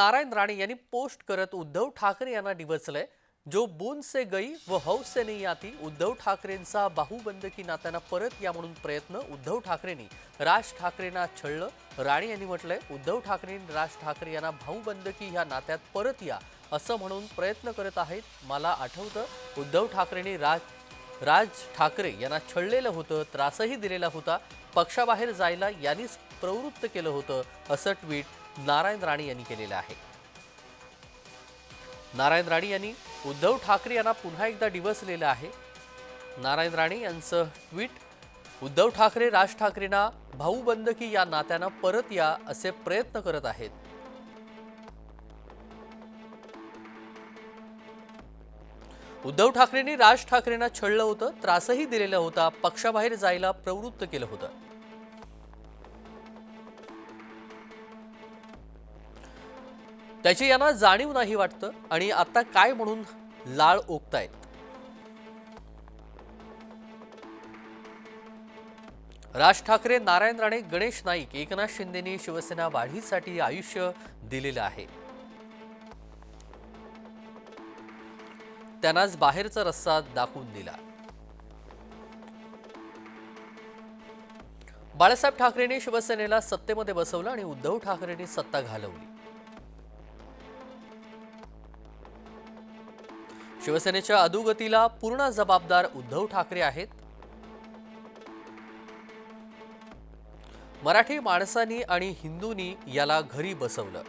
नारायण राणे यांनी पोस्ट करत उद्धव ठाकरे यांना डिवचलंय जो बोन से गई व हौस से नाही याती उद्धव ठाकरेंचा बाहुबंदकी नात्यांना परत या म्हणून प्रयत्न उद्धव ठाकरेंनी. राज ठाकरेंना छळलं राणे यांनी म्हटलंय उद्धव ठाकरेंनी राज ठाकरे यांना भाऊबंदकी ह्या नात्यात परत या असं म्हणून प्रयत्न करत आहेत. मला आठवतं उद्धव ठाकरेंनी राज राज ठाकरे यांना छळलेलं होतं त्रासही दिलेला होता. पक्षाबाहेर जायला यांनीच प्रवृत्त केलं होतं असं ट्विट नारायण राणे यांनी केलेलं आहे. नारायण राणे यांनी उद्धव ठाकरे यांना पुन्हा एकदा डिवसलेलं आहे. नारायण राणे यांचं ट्विट उद्धव ठाकरे राज ठाकरेंना भाऊबंदकी या नात्यानं परत या असे प्रयत्न करत आहेत. उद्धव ठाकरेंनी राज ठाकरेंना छळलं होतं त्रासही दिलेला होता पक्षाबाहेर जायला प्रवृत्त केलं होतं. त्याची यांना जाणीव नाही वाटतं आणि आता काय म्हणून लाळ ओकतायत? राज ठाकरे नारायण राणे गणेश नाईक एकनाथ शिंदेनी शिवसेना वाढीसाठी आयुष्य दिलेलं आहे. त्यांनाच बाहेरचा रस्ता दाखवून दिला. बाळासाहेब ठाकरेंनी शिवसेनेला सत्तेमध्ये बसवलं आणि उद्धव ठाकरेंनी सत्ता घालवली. शिवसेनेच्या अधोगतीला पूर्ण जबाबदार उद्धव ठाकरे आहेत. मराठी माणसांनी आणि हिंदूंनी याला घरी बसवलं.